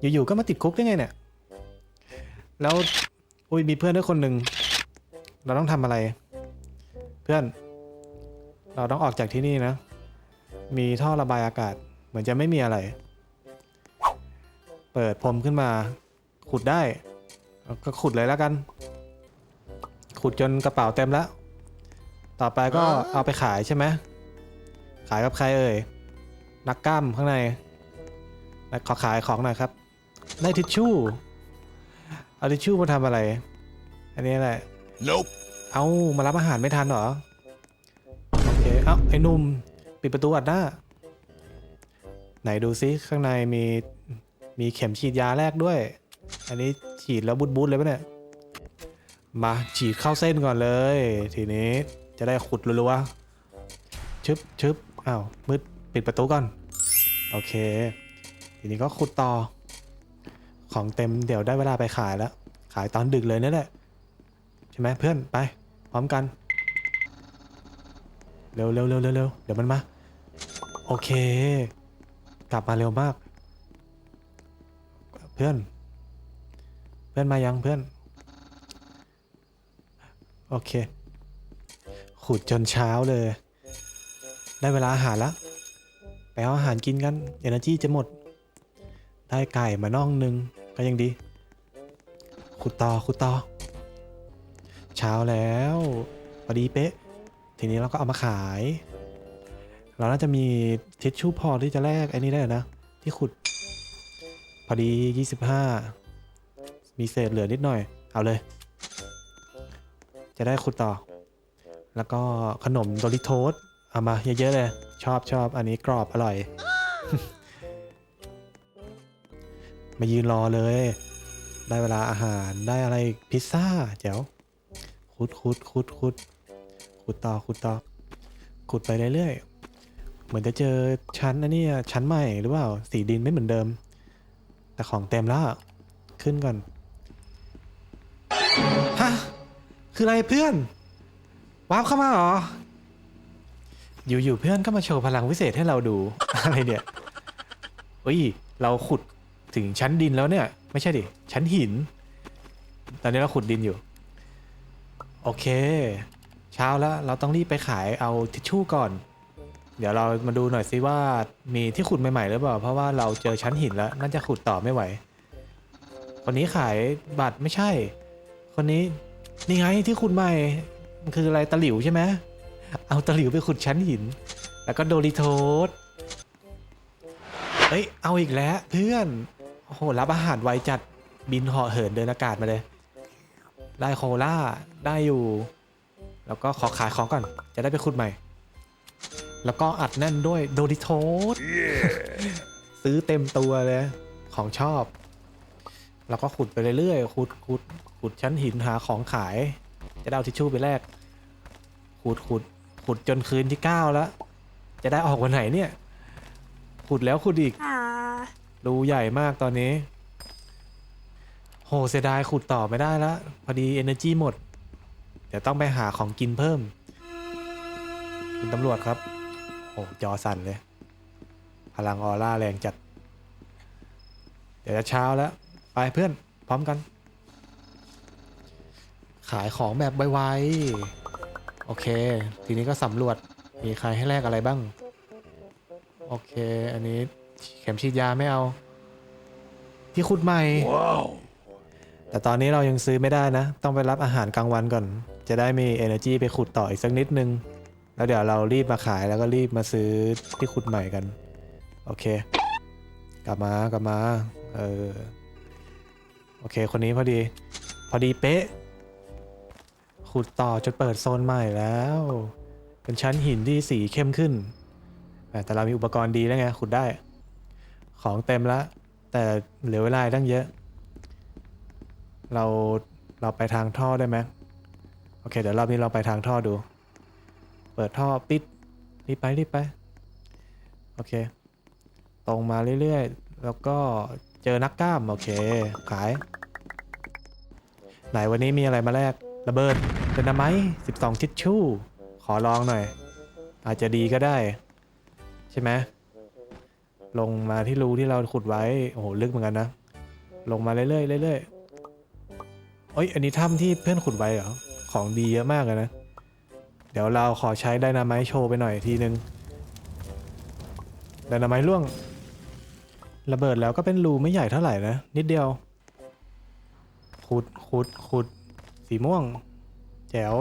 อยู่ๆก็มาติดคุกได้ไงเนี่ย แล้วอุ้ยมีเพื่อนด้วยคนหนึ่ง เราต้องทำอะไร เพื่อน เราต้องออกจากที่นี่นะ มีท่อระบายอากาศ เหมือนจะไม่มีอะไร เปิดพรมขึ้นมา ขุดได้ ก็ขุดเลยแล้วกัน ขุดจนกระเป๋าเต็มแล้ว ต่อไปก็เอาไปขายใช่ไหมขายกับใครเอ่ย นักกล้ามข้างใน ขอขายของหน่อยครับ ได้ทิชชู่ เอาทิชชู่มาทำอะไร อันนี้แหละ Nope. เอามารับอาหารไม่ทันเหรอ โอเค เอ้าไอ้หนุ่ม ปิดประตูอัดหน้า ไหนดูซิข้างในมีมีเข็มฉีดยาแรกด้วย อันนี้ฉีดแล้วบุดบุดๆเลยปะเนี่ย มาฉีดเข้าเส้นก่อนเลย ทีนี้จะได้ขุดรัวๆชึบชึบอ้าวมืดปิดประตูก่อน โอเค ทีนี้ก็ขุดต่อ ของเต็มเดี๋ยวได้เวลาไปขายแล้ว ขายตอนดึกเลยนั่แหละ ใช่ไหมเพื่อนไป พร้อมกัน เร็วเร็วเร็วเร็วเร็วเดี๋ยวมันมา โอเค กลับมาเร็วมาก เพื่อน เพื่อนมายังเพื่อน โอเค ขุดจนเช้าเลย ได้เวลาอาหารแล้วไปเอาอาหารกินกันเอเนจีจะหมด ได้ไก่มาน่องหนึ่ง ก็ยังดี ขุดต่อขุดต่อ เช้าแล้วพอดีเป๊ะ ทีนี้เราก็เอามาขาย เราน่าจะมีทิชชู่พอที่จะแลกไอ้นี่ได้นะ ที่ขุด พอดี 25 มีเศษเหลือนิดหน่อย เอาเลย จะได้ขุดต่อ แล้วก็ขนมโดริโทสเอามาเยอะๆเลย ชอบชอบอันนี้กรอบอร่อย มายืนรอเลย ได้เวลาอาหารได้อะไรพิซซ่าเจ๋วขุดขุดขุดขุดขุดต่อขุดต่อขุดไปเรื่อยๆเหมือนจะเจอชั้นอันนี้ชั้นใหม่หรือเปล่าสีดินไม่เหมือนเดิม แต่ของเต็มแล้วขึ้นก่อนฮะคืออะไรเพื่อนว้าวเข้ามาหรออยู่ๆเพื่อนก็มาโชว์พลังวิเศษให้เราดูอะไรเนี่ยอุ้ยเราขุด ถึงชั้นดินแล้วเนี่ย ไม่ใช่ดิ ชั้นหิน ตอนนี้เราขุดดินอยู่ โอเค เช้าแล้วเราต้องรีบไปขายเอาทิชชู่ก่อน เดี๋ยวเรามาดูหน่อยซิว่ามีที่ขุดใหม่ๆหรือเปล่า เพราะว่าเราเจอชั้นหินแล้วน่าจะขุดต่อไม่ไหว คนนี้ขายบัตรไม่ใช่ คนนี้นี่ไงที่ขุดใหม่มันคืออะไรตะหลิวใช่ไหมเอาตะหลิวไปขุดชั้นหิน แล้วก็โดริโทสเอ้ย เอาอีกแล้วเพื่อน โอ้โห รับอาหารไวจัดบินเหาะเหินเดินอากาศมาเลย ได้โคล่าได้อยู่ แล้วก็ขอขายของก่อน จะได้ไปขุดใหม่ แล้วก็อัดแน่นด้วยโดริโทสซื้อเต็มตัวเลย ของชอบ แล้วก็ขุดไปเรื่อยๆขุดขุดขุดชั้นหินหาของขาย จะได้เอาทิชชู่ไปแลกขุดขุดขุดจนคืนที่เก้าแล้ว จะได้ออกวันไหนเนี่ย ขุดแล้วขุดอีกอ่า รูใหญ่มากตอนนี้ โหเสียดายขุดต่อไม่ได้แล้วพอดี energy หมด เดี๋ยวต้องไปหาของกินเพิ่ม คุณตำรวจครับ โอ้จอสั่นเลย พลังออร่าแรงจัด เดี๋ยวจะเช้าแล้ว ไปเพื่อน พร้อมกัน ขายของแบบไวๆ โอเค ทีนี้ก็สำรวจมีใครให้แลกอะไรบ้าง โอเค อันนี้ เข็มฉีดยาไม่เอา ที่ขุดใหม่ Wow. แต่ตอนนี้เรายังซื้อไม่ได้นะ ต้องไปรับอาหารกลางวันก่อน จะได้มี energy ไปขุดต่ออีกสักนิดนึง แล้วเดี๋ยวเรารีบมาขายแล้วก็รีบมาซื้อที่ขุดใหม่กัน โอเค กลับมากลับมา เออ โอเค คนนี้พอดี พอดีเป๊ะ ขุดต่อจนเปิดโซนใหม่แล้ว เป็นชั้นหินที่สีเข้มขึ้น แต่เรามีอุปกรณ์ดีแล้วไง ขุดได้ ของเต็มแล้วแต่เหลือเวลาตั้งเยอะ เราเราไปทางท่อได้ไหมโอเค เดี๋ยวรอบนี้เราไปทางท่อดู เปิดท่อปิดรีบไปรีบไป โอเค ตรงมาเรื่อยๆ แล้วก็เจอนักกล้าม โอเค ขาย ไหนวันนี้มีอะไรมาแลกระเบิดเป็นน้ำไมสิบสองทิชชู่ ขอลองหน่อย อาจจะดีก็ได้ ใช่ไหม ลงมาที่รูที่เราขุดไว้ โอ้โห ลึกเหมือนกันนะ ลงมาเรื่อยๆเรื่อยๆเอ้ย อันนี้ถ้ำที่เพื่อนขุดไว้เหรอ ของดีเยอะมากเลยนะ เดี๋ยวเราขอใช้ไดนาไมต์โชว์ไปหน่อยทีนึง ไดนาไมต์ล่วง ระเบิดแล้วก็เป็นรูไม่ใหญ่เท่าไหร่นะ นิดเดียว ขุด ขุด ขุด สีม่วง แจ๋ว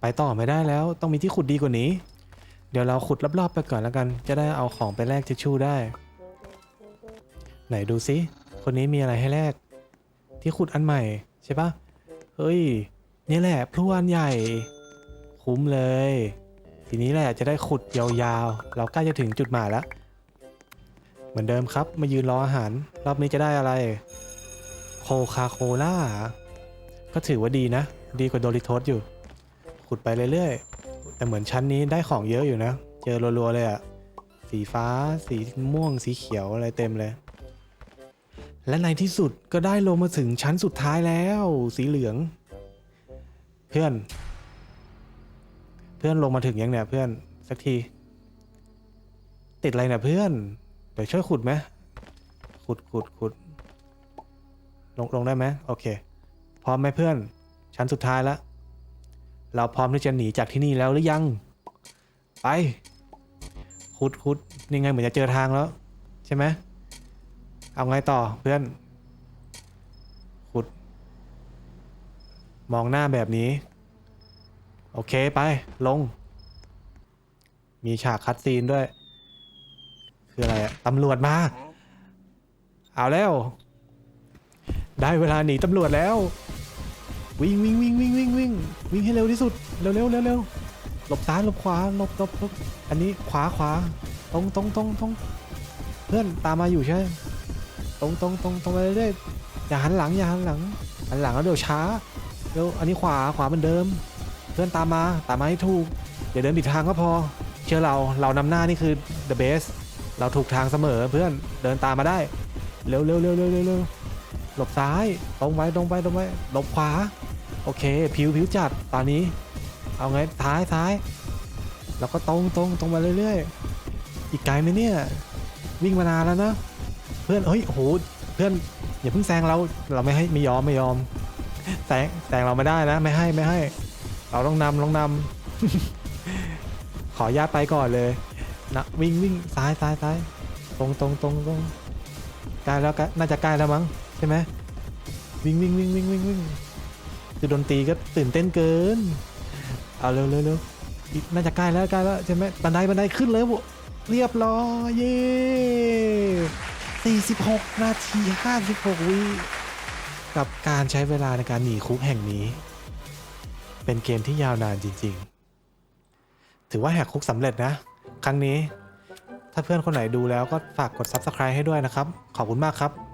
ไปต่อไม่ได้แล้ว ต้องมีที่ขุดดีกว่านี้ เดี๋ยวเราขุดรอบๆไปก่อนแล้วกัน จะได้เอาของไปแลกทิชชู่ได้ ไหนดูซิคนนี้มีอะไรให้แลกที่ขุดอันใหม่ใช่ปะเฮ้ยนี่แหละพลุอันใหญ่ คุ้มเลย ทีนี้แหละจะได้ขุดยาวๆ เราใกล้จะถึงจุดหมายแล้ว เหมือนเดิมครับมายืนรออาหาร รอบนี้จะได้อะไร โคคาโคล่าก็ถือว่าดีนะ ดีกว่าโดริโทสอยู่ ขุดไปเรื่อยๆ แต่เหมือนชั้นนี้ได้ของเยอะอยู่นะ เจอรัวๆเลยอะสีฟ้า สีม่วง สีเขียวอะไรเต็มเลย และในที่สุดก็ได้ลงมาถึงชั้นสุดท้ายแล้ว สีเหลือง เพื่อน เพื่อนลงมาถึงยังเนี่ยเพื่อนสักที ติดอะไรเนี่ยเพื่อน เดี๋ยวช่วยขุดไหมขุดขุดขุดลงลงได้ไหมโอเค พร้อมไหมเพื่อน ชั้นสุดท้ายแล้ว เราพร้อมที่จะหนีจากที่นี่แล้วหรือยัง ไปขุดขุดนี่ไงเหมือนจะเจอทางแล้ว ใช่ไหมเอาไงต่อเพื่อน ขุด มองหน้าแบบนี้ โอเคไป ลง มีฉากคัดซีนด้วย คืออะไรอะตำรวจมา เอาแล้ว ได้เวลาหนีตำรวจแล้ว วิ่งวิ่งวิ่งวิ่งวิ่งวิ่งวิ่งให้เร็วที่สุดเร็วเร็วเร็วเร็วหลบซ้ายหลบขวาหลบหลบหลบอันนี้ขวาขวาตรงตรงตรงตรงเพื่อนตามมาอยู่ใช่ไหมตรงตรงตรงตรงไปเรื่อยๆอย่าหันหลังอย่าหันหลังหันหลังแล้วเดี๋ยวช้าเร็วอันนี้ขวาขวาเหมือนเดิม เพื่อนตามมาตามมาให้ถูกอย่าเดินผิดทางก็พอ เชื่อเราเรานำหน้านี่คือ the best เราถูกทางเสมอเพื่อนเดินตามมาได้เร็วเร็วเร็วเร็วเร็ว หลบซ้ายตรงไปตรงไปตรงไปหลบขวา โอเค ผิวผิวจัดตอนนี้ เอาไงท้ายท้ายแล้วก็ตรงตรงตรงไปเรื่อยๆ อีกไกลไหมเนี่ย วิ่งมานานแล้วนะ เพื่อนเฮ้ยโหเพื่อนอย่าเพิ่งแซงเราเราไม่ให้ไม่ยอมไม่ยอมแซงแซงเราไม่ได้นะไม่ให้ไม่ให้ เราต้องนำต้องนำขอญาตไปก่อนเลยนะวิ่งวิ่งซ้ายซ้ายซ้ายตรงตรงตรงตรง ใกล้แล้วก็น่าจะใกล้แล้วมั้งใช่ไหมวิ่งวิ่งวิ่งวิ่งวิ่งวิ่งคือดนตรีก็ตื่นเต้นเกิน เอาเร็วเร็วเร็วน่าจะใกล้แล้วใกล้แล้วใช่ไหมบันไดบันไดขึ้นเลยบุเรียบร้อยเย้46 นาที 56 วิกับการใช้เวลาในการหนีคุกแห่งนี้ เป็นเกมที่ยาวนานจริง ๆ ถือว่าแหกคุกสำเร็จนะ ครั้งนี้ ถ้าเพื่อนคนไหนดูแล้วก็ฝากกด Subscribe ให้ด้วยนะครับ ขอบคุณมากครับ